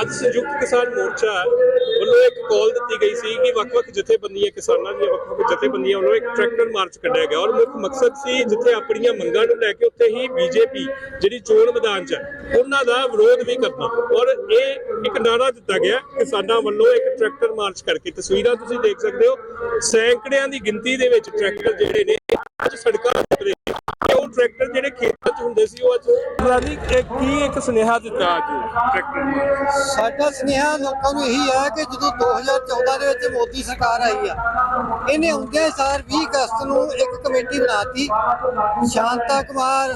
ਅੱਜ ਸੰਯੁਕਤ ਕਿਸਾਨ ਮੋਰਚਾ ਵੱਲੋਂ ਇੱਕ ਕਾਲ ਦਿੱਤੀ ਗਈ ਸੀ ਕਿ ਵੱਖ-ਵੱਖ ਜਥੇਬੰਦੀਆਂ ਕਿਸਾਨਾਂ ਦੀਆਂ ਵੱਖ-ਵੱਖ ਜਥੇਬੰਦੀਆਂ ਵੱਲੋਂ ਇੱਕ ਟਰੈਕਟਰ ਮਾਰਚ ਕੱਢਿਆ ਗਿਆ। ਔਰ ਮੁੱਖ ਮਕਸਦ ਸੀ ਜਿੱਥੇ ਆਪਣੀਆਂ ਮੰਗਾਂ ਨੂੰ ਲੈ ਕੇ ਉੱਥੇ ਹੀ ਬੀਜੇਪੀ ਜਿਹੜੀ ਚੋਣ ਮੈਦਾਨ 'ਚ ਹੈ, ਉਹਨਾਂ ਦਾ ਵਿਰੋਧ ਵੀ ਕਰਨਾ। ਔਰ ਇਹ ਇੱਕ ਨਾਰਾ ਦਿੱਤਾ ਗਿਆ ਕਿਸਾਨਾਂ ਵੱਲੋਂ ਇੱਕ ਟਰੈਕਟਰ ਮਾਰਚ ਕਰਕੇ। ਤਸਵੀਰਾਂ ਤੁਸੀਂ ਦੇਖ ਸਕਦੇ ਹੋ ਸੈਂਕੜਿਆਂ ਦੀ ਗਿਣਤੀ ਦੇ ਵਿੱਚ ਟਰੈਕਟਰ ਜਿਹੜੇ ਨੇ ਅੱਜ ਸੜਕਾਂ ਤੇ ਉਹ ਟਰੈਕਟਰ ਜਿਹੜੇ ਹੁੰਦੇ ਸੀ ਉਹ ਅੱਜ? ਰਾਜੀ ਕੀ ਇੱਕ ਸੁਨੇਹਾ ਦਿੱਤਾ ਅੱਜ? ਸਾਡਾ ਸੁਨੇਹਾ ਲੋਕਾਂ ਨੂੰ ਇਹੀ ਹੈ ਕਿ ਜਦੋਂ 2014 ਦੇ ਵਿੱਚ ਮੋਦੀ ਸਰਕਾਰ ਆਈ ਆ ਇਹਨੇ ਹੁੰਦਿਆਂ ਸਾਰ 20 ਅਗਸਤ ਨੂੰ ਇੱਕ ਕਮੇਟੀ ਬਣਾਤੀ ਸ਼ਾਂਤਾ ਕੁਮਾਰ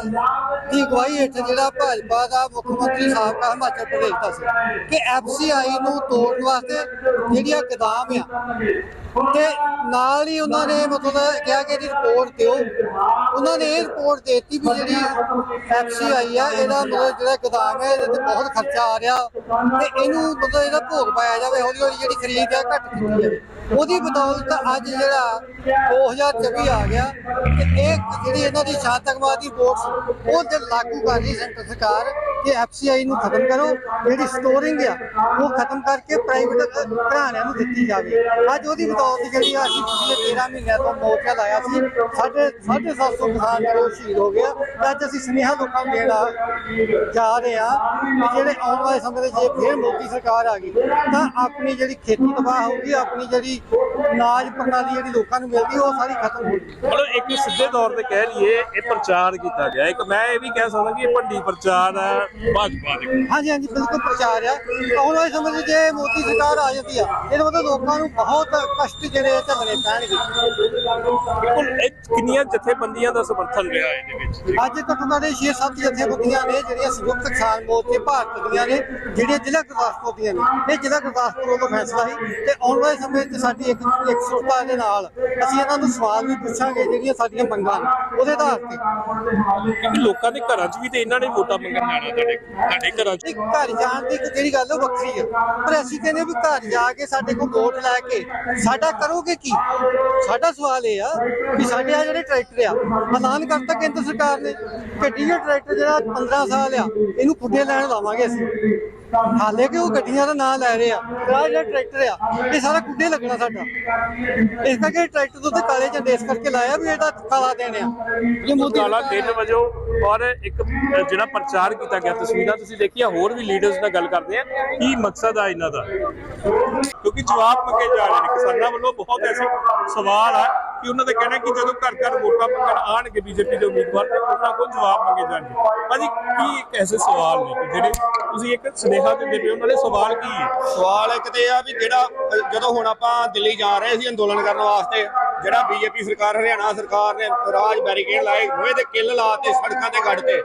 ਦੀ ਅਗਵਾਈ ਹੇਠ ਜਿਹੜਾ ਭਾਜਪਾ ਦਾ ਮੁੱਖ ਮੰਤਰੀ ਸਾਬਕਾ ਹਿਮਾਚਲ ਪ੍ਰਦੇਸ਼ ਦਾ ਸੀ ਕਿ ਐਫਸੀਆਈ ਨੂੰ ਤੋੜਨ ਵਾਸਤੇ ਜਿਹੜੀਆਂ ਕਦਮ ਆ ਤੇ ਨਾਲ ਹੀ ਉਹਨਾਂ ਨੇ ਮਤਲਬ ਕਿਹਾ ਕਿ ਇਹਦੀ ਰਿਪੋਰਟ ਦਿਓ। ਉਹਨਾਂ ਨੇ ਇਹ ਰਿਪੋਰਟ ਦਿੱਤੀ ਵੀ ਜਿਹੜੀ ਐਫਸੀਆਈ ਆ, ਇਹਦਾ ਮਤਲਬ ਜਿਹੜਾ ਗੋਦਾਮ ਹੈ, ਇਹਦੇ ਤੇ ਬਹੁਤ ਖਰਚਾ ਆ ਰਿਹਾ ਤੇ ਇਹਨੂੰ ਮਤਲਬ ਇਹਦਾ ਭੋਗ ਪਾਇਆ ਜਾਵੇ, ਹੌਲੀ ਹੌਲੀ ਜਿਹੜੀ ਖਰੀਦ ਹੈ ਘੱਟ ਕੀਤੀ ਜਾਵੇ ਉਹਦੀ ਬਦੌਲਤ ਅੱਜ ਜਿਹੜਾ 2024 ਆ ਗਿਆ ਤੇ ਇਹ ਜਿਹੜੀ ਇਹਨਾਂ ਦੀ ਸ਼ਾਂਤਕਵਾਦੀ ਵੋਟ ਉਹ ਤੇ ਲਾਗੂ ਕਰ ਰਹੀ ਸੈਂਟਰ ਸਰਕਾਰ। ਕਿ ਐਫਸੀਆਈ ਨੂੰ ਖਤਮ ਕਰੋ। ਜਿਹੜੀ ਸਟੋਰਿੰਗ ਆ, ਉਹ ਖਤਮ ਕਰਕੇ ਪ੍ਰਾਈਵੇਟ ਘਰਾਣਿਆਂ ਨੂੰ ਦਿੱਤੀ ਜਾਵੇ। ਅੱਜ ਉਹਦੀ ਬਦੌਲਤ ਜਿਹੜੀ ਆ, ਅਸੀਂ ਪਿਛਲੇ 13 ਮਹੀਨਿਆਂ ਤੋਂ ਮੋਰਚਾ ਲਾਇਆ ਸੀ, ਸਾਡੇ 750 ਕਿਸਾਨ ਜਿਹੜੇ ਸ਼ਹੀਦ ਹੋ ਗਿਆ ਤੇ ਅੱਜ ਅਸੀਂ ਸੁਨੇਹਾ ਲੋਕਾਂ ਨੂੰ ਦੇਣਾ ਜਾ ਰਹੇ ਆ ਕਿ ਜਿਹੜੇ ਆਉਣ ਵਾਲੇ ਸਮੇਂ ਦੇ ਜੇ ਫੇਰ ਮੋਦੀ ਸਰਕਾਰ ਆ ਗਈ, ਤਾਂ ਆਪਣੀ ਜਿਹੜੀ ਖੇਤੀ ਤਬਾਹ ਹੋਊਗੀ, ਆਪਣੀ ਜਿਹੜੀ ਅਨਾਜ ਪ੍ਰਣਾਲੀ ਜਿਹੜੀ ਲੋਕਾਂ ਨੂੰ ਮਿਲਦੀ ਉਹ ਸਾਰੀ ਖਤਮ ਹੋ ਜੂਗੀ ਮਤਲਬ ਇੱਕ ਸਿੱਧੇ ਤੌਰ ਤੇ ਕਹਿ ਲਈਏ ਇਹ ਪ੍ਰਚਾਰ ਕੀਤਾ ਗਿਆ। ਇੱਕ ਮੈਂ ਇਹ ਵੀ ਕਹਿ ਸਕਦਾ ਕਿ ਇਹ ਭੰਡੀ ਪ੍ਰਚਾਰ ਹੈ ਭਾਜਪਾ ਦੇ। ਹਾਂਜੀ ਹਾਂਜੀ ਬਿਲਕੁਲ ਪ੍ਰਚਾਰ ਆ ਆਉਣ ਵਾਲੇ ਸਮੇਂ 'ਚ ਜੇ ਮੋਦੀ ਸਰਕਾਰ ਆ ਜਾਂਦੀ ਆ ਇਹਦੇ ਮਤਲਬ ਲੋਕਾਂ ਨੂੰ ਬਹੁਤ ਕਸ਼ਟ ਜਿਹੜੇ ਆ ਝੱਲਣੇ ਪੈਣਗੇ। ਬਿਲਕੁਲ ਇਹ ਕਿੰਨੀਆਂ ਜਥੇਬੰਦੀਆਂ ਦਾ ਸਮਰਥਨ ਰਿਹਾ ਇਹਦੇ ਵਿੱਚ? ਅੱਜ ਘੱਟੋ ਘੱਟ 6-7 ਜਥੇਬੰਦੀਆਂ ਨੇ ਜਿਹੜੀਆਂ ਸੰਯੁਕਤ ਕਿਸਾਨ ਮੋਰਚੇ ਭਾਰਤ ਦੀਆਂ ਨੇ ਜਿਹੜੀਆਂ ਜ਼ਿਲ੍ਹਾ ਗੁਰਦਾਸਪੁਰ ਦੀਆਂ ਨੇ। ਇਹ ਜ਼ਿਲ੍ਹਾ ਗੁਰਦਾਸਪੁਰ ਵੱਲੋਂ ਫੈਸਲਾ ਸੀ ਤੇ ਆਉਣ ਵਾਲੇ ਸਮੇਂ 'ਚ ਸਾਡੀ ਇੱਕ ਇਕਸੁਰਤਾ ਦੇ ਨਾਲ ਅਸੀਂ ਇਹਨਾਂ ਨੂੰ ਸਵਾਲ ਵੀ ਪੁੱਛਾਂਗੇ ਜਿਹੜੀਆਂ ਸਾਡੀਆਂ ਮੰਗਾਂ ਨੇ ਉਹਦੇ ਆਧਾਰ ਤੇ। ਕਿਉਂਕਿ ਲੋਕਾਂ ਦੇ ਘਰਾਂ 'ਚ ਵੀ ਤੇ ਇਹਨਾਂ ਨੇ ਵੋਟਾਂ ਮੰਗਣ ਜਾਣਾ ਤੁਹਾਡੇ ਤੁਹਾਡੇ ਘਰਾਂ 'ਚ। ਘਰ ਜਾਣ ਦੀ ਜਿਹੜੀ ਗੱਲ ਉਹ ਵੱਖਰੀ ਆ। ਪਰ ਅਸੀਂ ਕਹਿੰਦੇ ਵੀ ਘਰ ਜਾ ਕੇ ਸਾਡੇ ਕੋਲ ਵੋਟ ਲੈ ਕੇ ਸਾਡਾ ਕਰੋਗੇ ਕੀ? ਸਾਡਾ ਸਵਾਲ ਇਹ ਆ ਵੀ ਸਾਡੇ ਆ ਜਿਹੜੇ ਟਰੈਕਟਰ ਆ ਐਲਾਨ ਕਰਤਾ ਕੇਂਦਰ ਸਰਕਾਰ ਨੇ ਗੱਡੀਆਂ ਟਰੈਕਟਰ ਜਿਹੜਾ 15 ਸਾਲ ਆ ਇਹਨੂੰ ਖੁੱਡੇ ਲੈਣ ਲਾਵਾਂਗੇ ਅਸੀਂ। ਹਾਲੇ ਕਿ ਉਹ ਗੱਡੀਆਂ ਦਾ ਨਾਂ ਲੈ ਰਹੇ ਆ। ਤੇ ਆਹ ਜਿਹੜਾ ਟਰੈਕਟਰ ਆ ਇਹ ਸਾਰਾ ਕੁੱਡੇ ਲੱਗਣਾ ਸਾਡਾ। ਇਸ ਕਰਕੇ ਟਰੈਕਟਰ ਦੇ ਉੱਤੇ ਕਾਲੇ ਝੰਡੇ ਇਸ ਕਰਕੇ ਲਾਇਆ ਵੀ ਇਹਦਾ ਕਾਲਾ ਦੇਣ ਆ। ਇਹ ਮੋਦੀ ਕਾਲਾ ਦਿਨ ਵਜੋਂ ਔਰ ਇੱਕ ਜਿਹੜਾ ਪ੍ਰਚਾਰ ਕੀਤਾ ਗਿਆ ਤਸਵੀਰਾਂ ਤੁਸੀਂ ਦੇਖੀਆਂ ਹੋਰ ਵੀ ਲੀਡਰਸ ਨਾਲ ਗੱਲ ਕਰਦੇ ਆ। ਕੀ ਮਕਸਦ ਆ ਇਹਨਾਂ ਦਾ? ਕਿਉਂਕਿ ਜਵਾਬ ਮੰਗੇ ਜਾ ਰਹੇ ਨੇ। ਕਿਸਾਨਾਂ ਵੱਲੋਂ ਬਹੁਤ ਐਸੇ ਸਵਾਲ ਆ ਕਿ ਉਹਨਾਂ ਦਾ ਕਹਿਣਾ ਕਿ ਜਦੋਂ ਘਰ ਘਰ ਵੋਟਾਂ ਮੰਗਣ ਆਣਗੇ ਬੀਜੇਪੀ ਦੇ ਉਮੀਦਵਾਰ ਤੇ ਉਹਨਾਂ ਕੋਲ ਜਵਾਬ ਮੰਗੇ ਜਾਣਗੇ। ਭਾਜੀ ਕੀ ਇੱਕ ਐਸੇ ਸਵਾਲ ਨੇ ਜਿਹੜੇ ਤੁਸੀਂ ਇੱਕ ਸੁਨੇਹਾ ਦਿੰਦੇ ਪਏ ਉਹਨਾਂ ਦੇ ਸਵਾਲ ਕੀ ਹੈ? ਸਵਾਲ ਇੱਕ ਤੇ ਆ ਵੀ ਜਿਹੜਾ, ਜਦੋਂ ਹੁਣ ਆਪਾਂ ਦਿੱਲੀ ਜਾ ਰਹੇ ਸੀ ਅੰਦੋਲਨ ਕਰਨ ਵਾਸਤੇ, ਜਿਹੜਾ ਬੀਜੇਪੀ ਸਰਕਾਰ, ਹਰਿਆਣਾ ਸਰਕਾਰ ਨੇ ਰਾਜ ਬੈਰੀਕੇਡ ਲਾਏ, ਹੋਏ ਤੇ ਕਿੱਲ ਲਾਤੇ ਸੜਕਾਂ ਤੇ ਗੱਡ ਤੇ।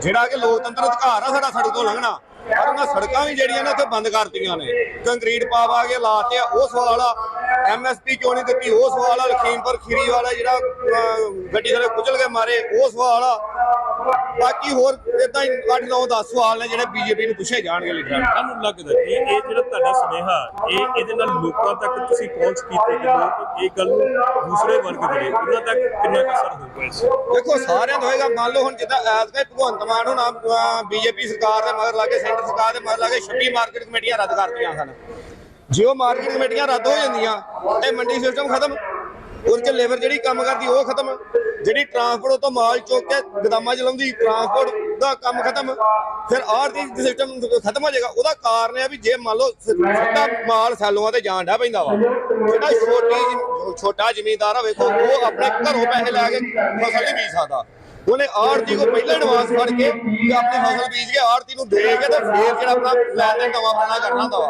ਜਿਹੜਾ ਕਿ ਲੋਕਤੰਤਰ ਅਧਿਕਾਰ ਆ ਸਾਡਾ ਸੜਕ ਤੋਂ ਲੰਘਣਾ, ਪਰ ਉਹਨਾਂ ਸੜਕਾਂ ਵੀ ਜਿਹੜੀਆਂ ਨੇ ਉੱਥੇ ਬੰਦ ਕਰਤੀਆਂ ਨੇ। ਕੰਕਰੀਟ ਪਾ ਪਾ ਕੇ ਲਾਤੇ ਆ, ਉਹ ਸਵਾਲ ਆ ਐਮਐਸਪੀ ਕਿਉਂ ਨਹੀਂ ਦਿੱਤੀ, ਉਹ ਸਵਾਲ ਆ ਲਖੀਮਪੁਰ ਖੀਰੀ ਵਾਲਾ ਜਿਹੜਾ ਗੱਡੀ ਥਲੇ ਕੁਚਲ ਕੇ ਮਾਰੇ, ਉਹ ਸਵਾਲ ਆ ਬਾਕੀ ਹੋਰ ਇਦਾਂ ਹੀ 8 9 10 ਸਵਾਲ ਨੇ ਜਿਹੜੇ ਬੀਜੇਪੀ ਨੂੰ ਪੁੱਛੇ ਜਾਣਗੇ ਲੀਡਰਾਂ ਨੂੰ ਤੁਹਾਨੂੰ ਲੱਗਦਾ ਕਿ ਇਹ ਜਿਹੜਾ ਤੁਹਾਡਾ ਸੁਨੇਹਾ ਇਹ ਇਹਦੇ ਨਾਲ ਲੋਕਾਂ ਤੱਕ ਤੁਸੀਂ ਪਹੁੰਚ ਕੀਤੀ ਕਿ ਲੋਕ ਇਹ ਗੱਲ ਨੂੰ ਦੂਸਰੇ ਵਰਗ ਜਿਹੜੇ ਉਹਨਾਂ ਤੱਕ ਕਿੰਨਾ ਕੁ ਅਸਰ ਹੋਊਗਾ ਇਸ ਦੇਖੋ ਸਾਰਿਆਂ ਦਾ ਹੋਏਗਾ ਮੰਨ ਲਓ ਹੁਣ ਜਿੱਦਾਂ ਐਤਕਾਂ ਹੀ ਭਗਵੰਤ ਮਾਨ ਹੁਣ ਬੀਜੇਪੀ ਸਰਕਾਰ ਦੇ ਮਗਰ ਲਾ ਕੇ ਸੈਂਟਰ ਸਰਕਾਰ ਦੇ ਮਗਰ ਲਾ ਕੇ 26 ਮਾਰਕੀਟ ਕਮੇਟੀਆਂ ਰੱਦ ਕਰਤੀਆਂ ਸਨ। ਜੇ ਉਹ ਮਾਰਕੀਟ ਕਮੇਟੀਆਂ ਰੱਦ ਹੋ ਜਾਂਦੀਆਂ ਤੇ ਮੰਡੀ ਸਿਸਟਮ ਖਤਮ ਉਹਦੇ ਚ ਲੇਬਰ ਜਿਹੜੀ ਕੰਮ ਕਰਦੀ ਉਹ ਖਤਮ। ਜਿਹੜੀ ਟਰਾਂਸਪੋਰਟ ਤੋਂ ਮਾਲ ਚੁੱਕ ਕੇ ਗਦਾਮਾਂ ਚ ਲਾਉਂਦੀ ਟਰਾਂਸਪੋਰਟ ਦਾ ਕੰਮ ਖਤਮ, ਫਿਰ ਆਰਥਿਕ ਸਿਸਟਮ ਖਤਮ ਹੋ ਜਾਏਗਾ। ਉਹਦਾ ਕਾਰਨ ਇਹ ਵੀ ਜੇ ਮੰਨ ਲਓ ਸਿੱਧਾ ਮਾਲ ਸੈਲੋਆਂ ਤੇ ਜਾਣ ਡਿਆ ਪੈਂਦਾ ਵਾ ਜਿਹੜਾ ਛੋਟੀ ਛੋਟਾ ਜ਼ਮੀਂਦਾਰ ਆ, ਵੇਖੋ, ਉਹ ਆਪਣੇ ਘਰੋਂ ਪੈਸੇ ਲੈ ਕੇ ਫਸਲ ਨਹੀਂ ਬੀਜ ਸਕਦਾ। ਉਹਨੇ ਆਰਤੀ ਕੋ ਪਹਿਲਾਂ ਐਡਵਾਂਸ ਫੜ ਕੇ ਤੇ ਆਪਣੀ ਫਸਲ ਬੀਜ ਕੇ ਆਰਤੀ ਨੂੰ ਦੇ ਕੇ ਤੇ ਫੇਰ ਜਿਹੜਾ ਆਪਣਾ ਲੈਣ ਦੇਣ ਨਵਾਂ ਆਪਣਾ ਕਰਨਾ ਹੁੰਦਾ ਵਾ।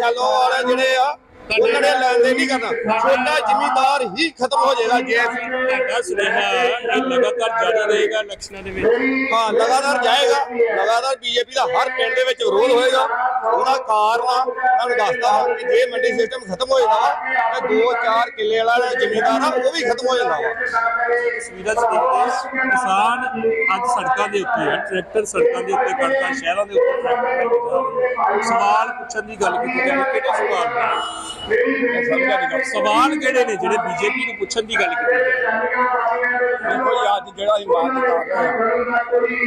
ਸੈਲੋ ਵਾਲੇ ਜਿਹੜੇ ਆ ਉਹਨਾਂ ਨੇ ਲੈਣ ਦੇਣ ਨਹੀਂ ਕਰਨਾ। ਛੋਟਾ ਜ਼ਿਮੀਂਦਾਰ ਹੀ ਖਤਮ ਹੋ ਜਾਏਗਾ ਜੇ ਤੁਹਾਡਾ ਸੁਨੇਹਾ ਲਗਾਤਾਰ ਜਾਰੀ ਰਹੇਗਾ ਇਲੈਕਸ਼ਨਾਂ ਦੇ ਵਿੱਚ। ਹਾਂ ਲਗਾਤਾਰ ਜਾਏਗਾ। ਲਗਾਤਾਰ ਬੀਜੇਪੀ ਦਾ ਹਰ ਪਿੰਡ ਦੇ ਵਿੱਚ ਵਿਰੋਧ ਹੋਏਗਾ। ਉਹਦਾ ਕਾਰਨ ਤੁਹਾਨੂੰ ਦੱਸਦਾ ਹਾਂ ਕਿ ਜੇ ਮੰਡੀ ਸਿਸਟਮ ਖਤਮ ਹੋ ਜਾਂਦਾ ਵਾ ਤੇ 2-4 ਕਿੱਲੇ ਵਾਲਾ ਜ਼ਿਮੀਂਦਾਰ ਆ ਉਹ ਵੀ ਖਤਮ ਹੋ ਜਾਂਦਾ ਵਾ। ਤਸਵੀਰਾਂ 'ਚ ਦੇਖਦੇ ਕਿਸਾਨ ਅੱਜ ਸੜਕਾਂ ਦੇ ਉੱਤੇ ਹੈ ਟਰੈਕਟਰ ਸੜਕਾਂ ਦੇ ਉੱਤੇ ਕੱਢਦਾ ਸ਼ਹਿਰਾਂ ਦੇ ਉੱਤੇ ਟਰੈਕਟਰ। ਸਵਾਲ ਪੁੱਛਣ ਦੀ ਗੱਲ ਕੀਤੀ ਜਾਵੇ ਕਿਹੜੇ ਸਵਾਲ। ਸਵਾਲ ਕਿਹੜੇ ਨੇ ਜਿਹੜੇ ਬੀਜੇਪੀ ਨੂੰ ਪੁੱਛਣ ਦੀ ਗੱਲ ਕੀਤੀ ਦੇਖੋ ਅੱਜ ਜਿਹੜਾ ਅਸੀਂ ਮਾਰਚ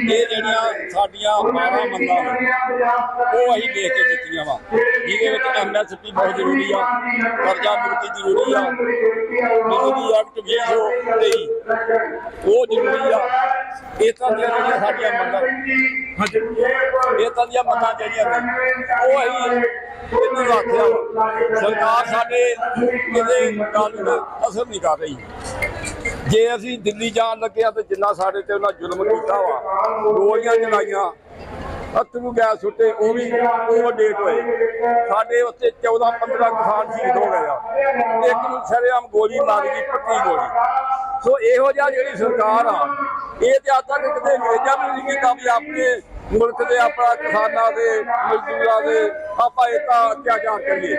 ਇਹ ਜਿਹੜੀਆਂ ਸਾਡੀਆਂ 12 ਮੰਗਾਂ ਉਹ ਅਸੀਂ ਦੇਖ ਕੇ ਦਿੱਤੀਆਂ ਵਾ। ਜਿਹਦੇ ਵਿੱਚ ਐਮਐਸਪੀ ਬਹੁਤ ਜ਼ਰੂਰੀ ਆ, ਕਰਜ਼ਾ ਮੁਕਤੀ ਜ਼ਰੂਰੀ ਆ। ਬਿਜਲੀ ਐਕਟ 2023 ਉਹ ਜ਼ਰੂਰੀ ਆ। ਇਹ ਤਾਂ ਜਿਹੜੀਆਂ ਸਾਡੀਆਂ ਮੰਗਾਂ ਇਹ ਤਾਂ ਦੀਆਂ ਮੰਗਾਂ ਜਿਹੜੀਆਂ ਨੇ ਉਹ ਅਸੀਂ ਇਹਨੂੰ ਰੱਖਿਆ ਸਰਕਾਰ ਸਾਡੇ ਕਿਤੇ ਗੱਲ ਨੂੰ ਅਸਰ ਨਹੀਂ ਕਰ ਰਹੀ। ਜੇ ਅਸੀਂ ਦਿੱਲੀ ਜਾਣ ਲੱਗੇ ਆ ਤੇ ਜਿੰਨਾ ਸਾਡੇ ਤੇ ਉਹਨਾਂ ਜ਼ੁਲਮ ਕੀਤਾ ਵਾ ਗੋਲੀਆਂ ਚਲਾਈਆਂ ਅਥਰੂ ਗੈਸ ਸੁੱਟੇ, ਉਹ ਵੀ ਓਵਰਡੇਟ ਹੋਏ। ਸਾਡੇ ਉੱਤੇ 14 15 ਕਿਸਾਨ ਸ਼ਹੀਦ ਹੋ ਗਏ ਆ। ਇੱਕ ਨੂੰ ਸ਼ਰੇਆਮ ਗੋਲੀ ਮਾਰੀ ਗਈ, ਪੱਕੀ ਗੋਲੀ। ਸੋ ਇਹੋ ਜਿਹਾ ਜਿਹੜੀ ਸਰਕਾਰ ਆ, ਇਹ ਤੇ ਅੱਜ ਤੱਕ ਕਿਤੇ ਅੰਗਰੇਜ਼ਾਂ ਵੀ ਨਹੀਂ ਕੀਤਾ ਵੀ ਆਪਣੇ ਮੁਲਕ ਦੇ, ਆਪਣਾ ਕਿਸਾਨਾਂ ਦੇ, ਮਜ਼ਦੂਰਾਂ ਦੇ, ਆਪਾਂ ਇਹ ਤਾਂ ਕਿਆ ਕਰੀਏ।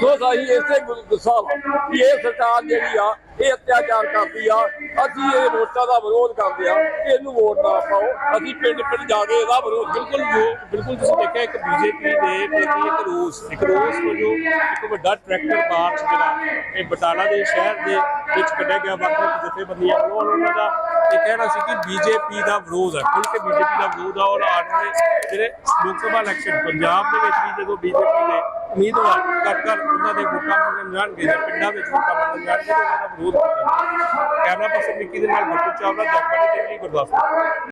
ਸੋ ਸਾਈ, ਇਸੇ ਗੁ- ਗੁੱਸਾ ਵਾ ਕਿ ਇਹ ਸਰਕਾਰ ਜਿਹੜੀ ਆ ਇਹ ਅਤਿਆਚਾਰ ਕਰਦੀ ਆ। ਅਸੀਂ ਇਹ ਵੋਟਾਂ ਦਾ ਵਿਰੋਧ ਕਰਦੇ ਆ ਇਹਨੂੰ ਵੋਟ ਨਾ ਪਾਓ। ਅਸੀਂ ਪਿੰਡ ਪਿੰਡ ਜਾ ਕੇ ਇਹਦਾ ਵਿਰੋਧ ਬਿਲਕੁਲ ਜੋ ਬਿਲਕੁਲ ਤੁਸੀਂ ਦੇਖਿਆ, ਇੱਕ ਬੀਜੇਪੀ ਦੇ ਪ੍ਰਤੀ ਇੱਕ ਰੋਸ ਇੱਕ ਰੋਸ ਵਜੋਂ ਇੱਕ ਵੱਡਾ ਟਰੈਕਟਰ ਮਾਰਚ ਜਿਹੜਾ ਇਹ ਬਟਾਲਾ ਦੇ ਸ਼ਹਿਰ ਦੇ ਵਿੱਚ ਕੱਢਿਆ ਗਿਆ ਵੱਖ ਵੱਖ ਜਥੇਬੰਦੀਆਂ ਵੱਲੋਂ। ਉਹਨਾਂ ਦਾ ਇਹ ਕਹਿਣਾ ਸੀ ਕਿ ਬੀਜੇਪੀ ਦਾ ਵਿਰੋਧ ਹੈ ਖੁੱਲ੍ਹ ਕੇ ਬੀਜੇਪੀ ਦਾ ਵਿਰੋਧ ਆ। ਔਰ ਆਉਣ ਵਾਲੇ ਜਿਹੜੇ ਲੋਕ ਸਭਾ ਇਲੈਕਸ਼ਨ ਪੰਜਾਬ ਦੇ ਵਿੱਚ ਵੀ ਜਦੋਂ ਬੀਜੇਪੀ ਦੇ ਉਮੀਦਵਾਰ ਘਰ ਘਰ ਉਹਨਾਂ ਦੇ ਵੋਟਾਂ ਮੰਗਣ ਜਾਣਗੇ ਜਾਂ ਪਿੰਡਾਂ ਵਿੱਚ ਵੋਟਾਂ ਮੰਗਣ ਜਾਣਗੇ ਤਾਂ ਉਹਨਾਂ ਦਾ ਵਿਰੋਧ ਕੀਤਾ ਕੈਮਰਾ ਪਰਸਨ ਨਿੱਕੀ ਦੇ ਨਾਲ ਗੁਰਪ੍ਰੀਤ ਚਾਵਲਾ, ਜਗਬਾਣੀ ਟੀਵੀ, ਗੁਰਦਾਸਪੁਰ।